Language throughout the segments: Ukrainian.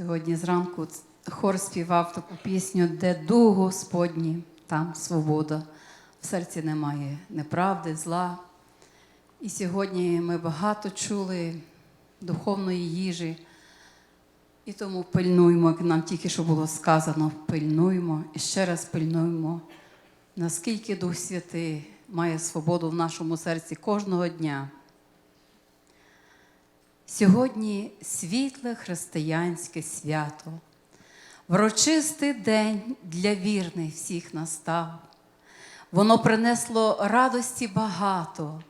Сьогодні зранку хор співав таку пісню, де дух Господній, там свобода. В серці немає неправди, зла. І сьогодні ми багато чули духовної їжі. І тому пильнуємо, як нам тільки що було сказано, пильнуємо і ще раз пильнуємо, наскільки Дух Святий має свободу в нашому серці кожного дня. Сьогодні світле християнське свято, врочистий день для вірних всіх настав. Воно принесло радості багато,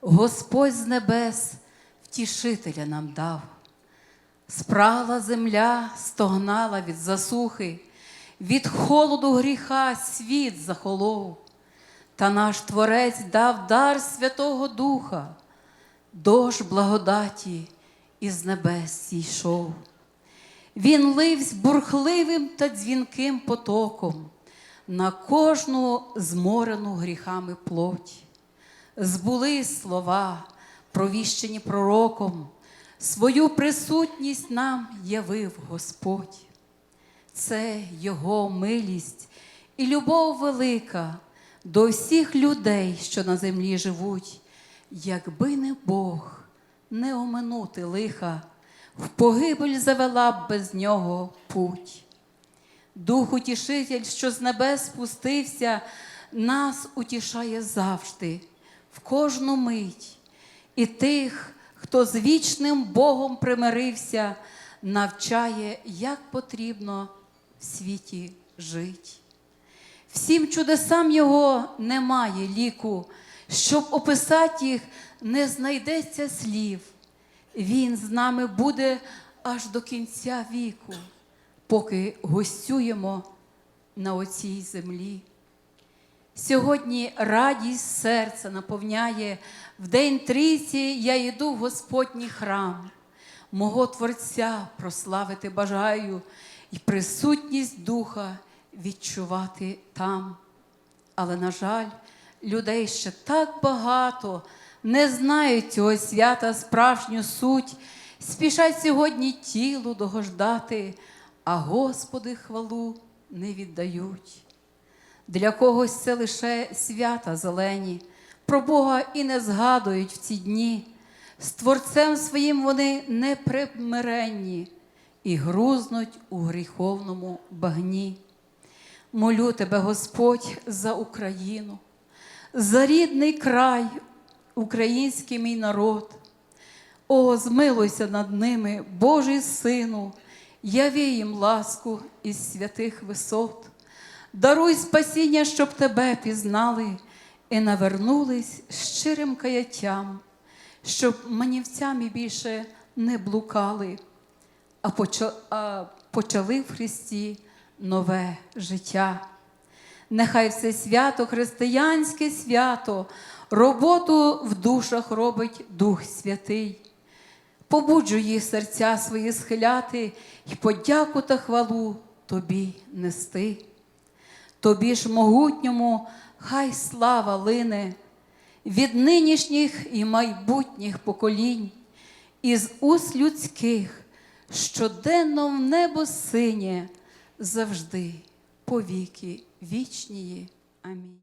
Господь з небес втішителя нам дав. Спрагла земля, стогнала від засухи, від холоду гріха світ захолов, та наш Творець дав дар Святого Духа, дощ благодаті із небес зійшов. Він ливсь бурхливим та дзвінким потоком на кожну зморену гріхами плоть. Збули слова, провіщені пророком, свою присутність нам явив Господь. Це Його милість і любов велика до всіх людей, що на землі живуть, якби не Бог не оминути лиха, в погибель завела б без нього путь. Дух утішитель, що з небес спустився, нас утішає завжди, в кожну мить. І тих, хто з вічним Богом примирився, навчає, як потрібно в світі жити. Всім чудесам Його немає ліку, щоб описати їх, не знайдеться слів. Він з нами буде аж до кінця віку, поки гостюємо на оцій землі. Сьогодні радість серця наповняє в день трійці я йду в Господній храм. Мого Творця прославити бажаю і присутність Духа відчувати там. Але, на жаль, людей ще так багато не знають цього свята справжню суть, спішать сьогодні тілу догождати, а Господи хвалу не віддають. Для когось це лише свята зелені, про Бога і не згадують в ці дні. З Творцем своїм вони непримиренні і грузнуть у гріховному багні. Молю тебе, Господь, за Україну, за рідний край, український мій народ. О, змилуйся над ними, Божий Сину, яви їм ласку із святих висот. Даруй спасіння, щоб тебе пізнали і навернулись щирим каяттям, щоб манівцями більше не блукали, а почали в Христі нове життя. Нехай все свято, християнське свято, роботу в душах робить Дух Святий. Побуджуй їх серця свої схиляти і подяку та хвалу тобі нести. Тобі ж могутньому хай слава лине від нинішніх і майбутніх поколінь, із уст людських, щоденно в небо синє, завжди повіки вічнії. Амінь.